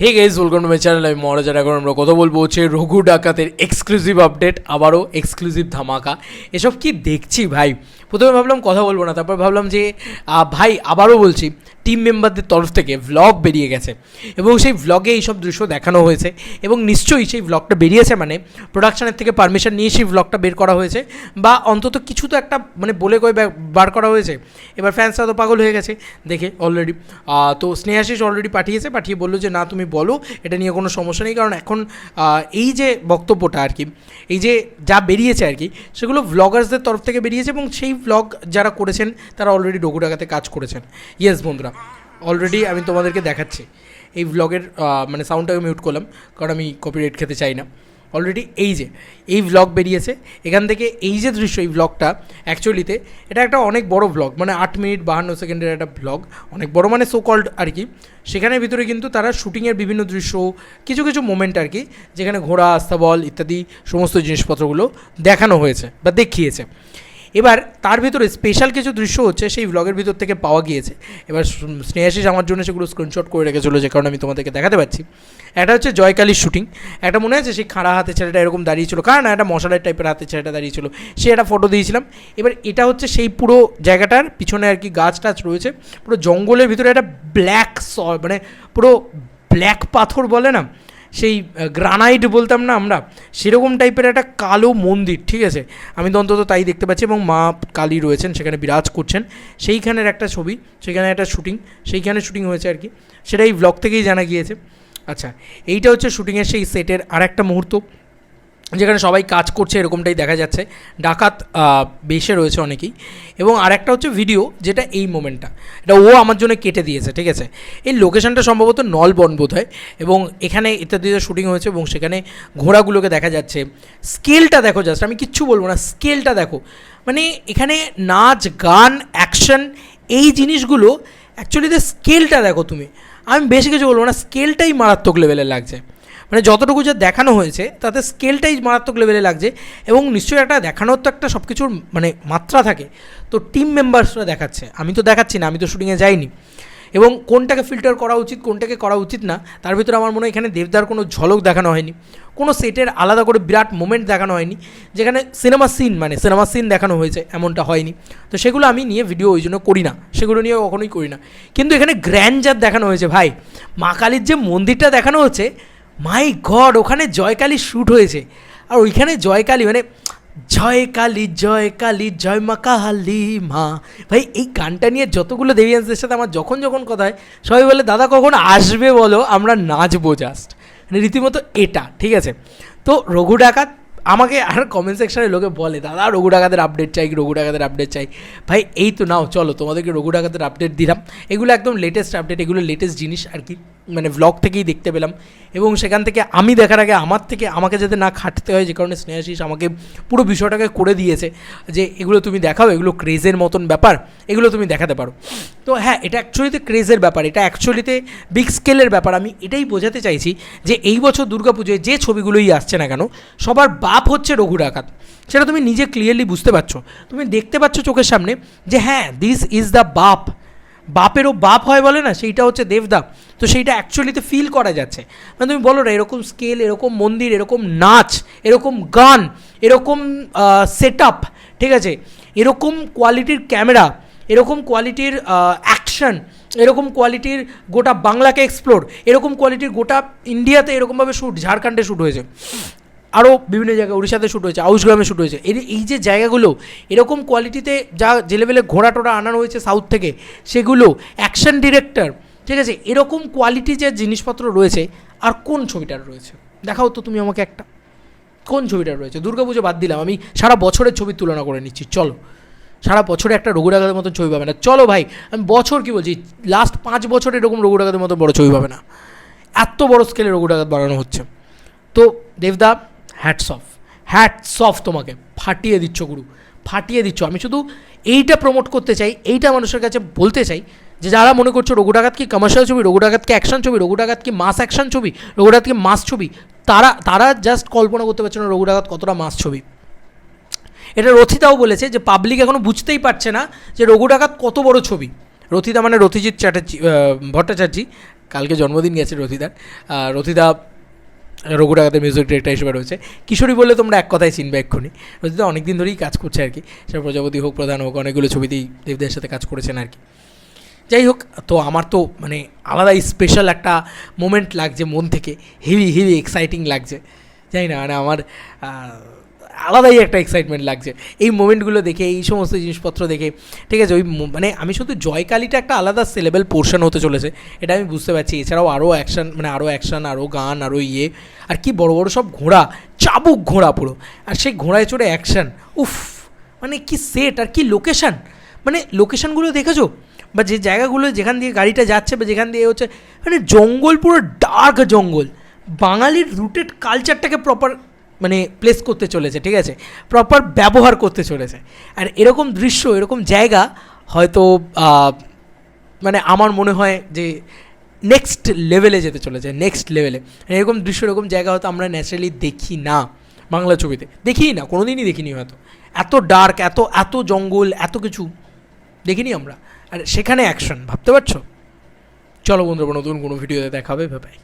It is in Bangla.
Hey guys welcome to my channel আমি মহারাজার এখন আমরা কথা বলব হচ্ছে রঘু ডাকাতের এক্সক্লুসিভ আপডেট আবারও এক্সক্লুসিভ ধামাকা। এসব কি দেখছি ভাই? প্রথমে ভাবলাম কথা বলব না, তারপর ভাবলাম যে ভাই, আবারও বলছি টিম মেম্বারদের তরফ থেকে ভ্লগ বেরিয়ে গেছে। এবং সেই ভ্লগে এইসব দৃশ্য দেখানো হয়েছে। এবং নিশ্চয়ই সেই ভ্লগটা বেরিয়েছে মানে প্রোডাকশনের থেকে পারমিশন নিয়ে সেই ভ্লগটা বের করা হয়েছে। বা অন্তত কিছু তো একটা মানে বলে কয়ে বার করা হয়েছে। এবার ফ্যান্সরা তো পাগল হয়ে গেছে। দেখে অলরেডি তো স্নেহাশিস অলরেডি পাঠিয়েছে। পাঠিয়ে বলল যে, না, তুমি বলো, এটা নিয়ে কোনো সমস্যা নেই। কারণ এখন এই যে বক্তব্যটা আর কি, এই যে যা বেরিয়েছে আর কি, সেগুলো ভ্লগার্সদের তরফ থেকে বেরিয়েছে। এবং সেই ভ্লগ যারা করেছেন, তারা অলরেডি ডোগু ডাকাতে কাজ করেছেন। ইয়েস বন্ধুরা। অলরেডি আমি তোমাদেরকে দেখাচ্ছি। এই ব্লগের মানে সাউন্ডটাকে মিউট করলাম, কারণ আমি কপিরাইট খেতে চাই না। অলরেডি এই যে, এই ভ্লগ বেরিয়েছে, এখান থেকে এই যে দৃশ্য, এই ব্লগটা অ্যাকচুয়ালিতে এটা একটা অনেক বড় ভ্লগ মানে আট মিনিট বাহান্ন সেকেন্ডের একটা ব্লগ অনেক বড় মানে সো কল্ড আর কি। সেখানের ভিতরে কিন্তু তারা শুটিংয়ের বিভিন্ন দৃশ্য, কিছু কিছু মোমেন্ট আর কি, যেখানে ঘোড়া, আস্তাবল ইত্যাদি সমস্ত জিনিসপত্রগুলো দেখানো হয়েছে বা দেখিয়েছে। এবার তার ভিতরে স্পেশাল কিছু দৃশ্য হচ্ছে, সেই ভ্লগের ভিতর থেকে পাওয়া গিয়েছে। এবার স্নেহাশিস আমার জন্য সেগুলো স্ক্রিনশট করে রেখেছিল যে কারণে আমি তোমাদেরকে দেখাতে পাচ্ছি। একটা হচ্ছে জয়কালীর শুটিং একটা মনে আছে সেই খাড়া হাতে ছেলেটা এরকম দাঁড়িয়েছিল কারণ একটা মশালের টাইপের হাতে ছেলেটা দাঁড়িয়েছিল সে একটা ফটো দিয়েছিলাম। এবার এটা হচ্ছে সেই পুরো জায়গাটার পিছনে আর কি গাছ টাছ রয়েছে। পুরো জঙ্গলের ভিতরে একটা ব্ল্যাক স মানে পুরো ব্ল্যাক পাথর বলে না? সেই গ্রানাইট বলতাম না আমরা, সেরকম টাইপের একটা কালো মন্দির, ঠিক আছে? আমি তো অন্তত তাই দেখতে পাচ্ছি এবং মা কালী রয়েছেন, সেখানে বিরাজ করছেন। সেইখানের একটা ছবি, সেখানে একটা শুটিং সেইখানে শুটিং হয়েছে আর কি। সেটা এই ব্লগ থেকেই জানা গিয়েছে। আচ্ছা এইটা হচ্ছে শুটিংয়ের সেই সেটের আর একটা মুহূর্ত। যেখানে সবাই কাজ করছে, এরকমটাই দেখা যাচ্ছে। ডাকাত বেশে রয়েছে অনেকেই। এবং আরেকটা হচ্ছে ভিডিও যেটা এই মোমেন্টটা এটা ও আমার জন্য কেটে দিয়েছে, ঠিক আছে? এই লোকেশনটা সম্ভবত নলবন বোধ হয় এবং এখানে ইত্যাদিতে শুটিং হয়েছে এবং সেখানে ঘোড়াগুলোকে দেখা যাচ্ছে। স্কেলটা দেখো জাস্ট আমি কিচ্ছু বলব না। স্কেলটা দেখো। মানে এখানে নাচ, গান অ্যাকশন এই জিনিসগুলো অ্যাকচুয়ালিতে স্কেলটা দেখো তুমি। আমি বেশি কিছু বলব না। স্কেলটাই মারাত্মক লেভেলের লাগছে। মানে যতটুকু যা দেখানো হয়েছে, তাতে স্কেলটাই মারাত্মক লেভেলে লাগছে এবং নিশ্চয়ই একটা দেখানোর তো একটা সব কিছুর মানে মাত্রা থাকে। তো টিম মেম্বার্সরা দেখাচ্ছে। আমি তো দেখাচ্ছি না, আমি তো শুটিংয়ে যাইনি। এবং কোনটাকে ফিল্টার করা উচিত, কোনটাকে করা উচিত না, তার ভিতরে আমার মনে হয় এখানে দেবদার কোনো ঝলক দেখানো হয়নি। কোনো সেটের আলাদা করে বিরাট মোমেন্ট দেখানো হয়নি, যেখানে সিনেমা সিন মানে সিনেমা সিন দেখানো হয়েছে, এমনটা হয়নি। তো সেগুলো আমি নিয়ে ভিডিও ওই জন্য করি না, সেগুলো নিয়ে কখনোই করি না। কিন্তু এখানে গ্র্যান্ডজার দেখানো হয়েছে, ভাই। মা কালীর যে মন্দিরটা দেখানো হচ্ছে মাই গড, ওখানে জয়কালী শ্যুট হয়েছে। আর ওইখানে জয়কালী মানে জয় কালী জয় জয় মা কালী মা। ভাই, এই গানটা নিয়ে যতগুলো দেবিয়ান্সদের সাথে আমার যখন যখন কথা হয়, সবাই বলে, দাদা, কখন আসবে বলো? আমরা নাচবো জাস্ট মানে রীতিমতো এটা, ঠিক আছে? তো রঘু ডাকাত আমাকে আর কমেন্ট সেকশনে লোকে বলে, দাদা, রঘু ডাকাতের আপডেট চাই, রঘু ডাকাতের আপডেট চাই। ভাই, এই তো নাও, চলো তোমাদেরকে রঘু ডাকাতের আপডেট দিলাম। এগুলো একদম লেটেস্ট আপডেট এগুলো লেটেস্ট জিনিস আর কি। মানে ব্লগ থেকেই দেখতে পেলাম। এবং সেখান থেকে আমি দেখার আগে আমার থেকে আমাকে যাতে না খাটতে হয়, যে কারণে স্নেহাশিস আমাকে পুরো বিষয়টাকে করে দিয়েছে, যে এগুলো তুমি দেখাও, এগুলো ক্রেজের মতন ব্যাপার, এগুলো তুমি দেখাতে পারো। তো হ্যাঁ এটা অ্যাকচুয়ালিতে ক্রেজের ব্যাপার, এটা অ্যাকচুয়ালিতে বিগ স্কেলের ব্যাপার। আমি এটাই বোঝাতে চাইছি যে এই বছর দুর্গাপুজোয় যে ছবিগুলোই আসছে না কেন, সবার বাপ হচ্ছে রঘু ডাকাত। সেটা তুমি নিজে ক্লিয়ারলি বুঝতে পারছ। তুমি দেখতে পাচ্ছ চোখের সামনে যে হ্যাঁ দিস ইজ দ্য বাপ। বাপেরও বাপ হয় বলে না, সেইটা হচ্ছে দেবদা তো সেইটা অ্যাকচুয়ালিতে ফিল করা যাচ্ছে। মানে তুমি বলো না, এরকম স্কেল এরকম মন্দির, এরকম নাচ, এরকম গান, এরকম সেট আপ ঠিক আছে? এরকম কোয়ালিটির ক্যামেরা এরকম কোয়ালিটির অ্যাকশন এরকম কোয়ালিটির গোটা বাংলাকে এক্সপ্লোর এরকম কোয়ালিটির গোটা ইন্ডিয়াতে এরকমভাবে শ্যুট ঝাড়খণ্ডে শ্যুট হয়েছে। আরও বিভিন্ন জায়গায় উড়িষ্যাতে শ্যুট হয়েছে আউসগ্রামে শ্যুট হয়েছে। এর, এই যে জায়গাগুলো, এরকম কোয়ালিটিতে যা যে লেভেলে ঘোড়া টোড়া আনানো হয়েছে সাউথ থেকে, সেগুলো অ্যাকশন ডিরেক্টর ঠিক আছে? এরকম কোয়ালিটি যে জিনিসপত্র রয়েছে, আর কোন ছবিটার রয়েছে? দেখাও তো তুমি আমাকে একটা। কোন ছবিটা রয়েছে? দুর্গাপুজো বাদ দিলাম, আমি সারা বছরের ছবির তুলনা করে নিচ্ছি, চলো। সারা বছরে একটা রঘু মতন ছবি পাবে না। চলো ভাই, আমি বছর কি বলছি? লাস্ট পাঁচ বছর এরকম রঘু ডাকাতের মতো বড় ছবি পাবে না। এত বড় স্কেলে রঘু ডাকাত বানানো হচ্ছে। তো দেবদা হ্যাটস অফ হ্যাটস অফ তোমাকে। ফাটিয়ে দিচ্ছ গুরু। ফাটিয়ে দিচ্ছ। আমি শুধু এইটা প্রমোট করতে চাই, এইটা মানুষের কাছে বলতে চাই যে যারা মনে করছ রঘু ডাকাত কি কমার্শিয়াল ছবি, রঘু ডাকাত কি অ্যাকশন ছবি, রঘু ডাকাত কি মাস অ্যাকশন ছবি, রঘু ডাকাত কি মাস ছবি, তারা তারা জাস্ট কল্পনা করতে পারছে না রঘু ডাকাত কতটা মাস ছবি। এটা রথিতাও বলেছে যে পাবলিক এখনও বুঝতেই পারছে না যে রঘু ডাকাত কত বড় ছবি। রথিতা মানে রথিজিৎ চ্যাটার্জি ভট্টাচার্যি, কালকে জন্মদিন গেছে রথিদার রথিদা রঘু ডাকাতের মিউজিক ডিরেক্টর হিসেবে রয়েছে। কিশোরী বললে তোমরা এক কথায় চিনবে এক্ষুনি। রথিদা অনেক দিন ধরেই কাজ করছে আর কি। সে প্রজাপতি হোক, প্রধান হোক, অনেকগুলো ছবিতেই দেবদের সাথে কাজ করেছেন আর কি। যাই হোক, তো আমার তো মানে আলাদাই স্পেশাল একটা মোমেন্ট লাগছে মন থেকে। হেভি হেভি এক্সাইটিং লাগছে। জানি না মানে আমার আলাদাই একটা এক্সাইটমেন্ট লাগছে। এই মোমেন্টগুলো দেখে, এই সমস্ত জিনিসপত্র দেখে, ঠিক আছে? ওই মানে আমি শুধু জয়কালীটা একটা আলাদা সিলেবেল পোর্শন হতে চলেছে, এটা আমি বুঝতে পারছি। এছাড়াও আরও অ্যাকশন মানে আরও অ্যাকশন আরও গান আরও ইয়ে। আর কি বড় বড় সব ঘোড়া, চাবুক ঘোড়া পুরো। আর সেই ঘোড়ায় চড়ে অ্যাকশন উফ! মানে কি সেট আর কি লোকেশন মানে লোকেশনগুলো দেখেছ? বা যে জায়গাগুলো যেখান দিয়ে গাড়িটা যাচ্ছে বা যেখান দিয়ে হচ্ছে মানে জঙ্গল পুরো ডার্ক জঙ্গল। বাঙালির রুটেড কালচারটাকে প্রপার মানে প্লেস করতে চলেছে, ঠিক আছে? প্রপার ব্যবহার করতে চলেছে। আর এরকম দৃশ্য, এরকম জায়গা হয়তো মানে আমার মনে হয় যে নেক্সট লেভেলে যেতে চলেছে নেক্সট লেভেলে এরকম দৃশ্য, এরকম জায়গা হয়তো আমরা ন্যাচারালি দেখি না বাংলা ছবিতে। দেখিই না কোনো দিনই দেখিনি হয়তো। এত ডার্ক এত এত জঙ্গল, এত কিছু দেখিনি আমরা। আর সেখানে অ্যাকশন ভাবতে পারছ? চলো বন্ধুরা, নতুন কোনো ভিডিওতে দেখা হবে ভাই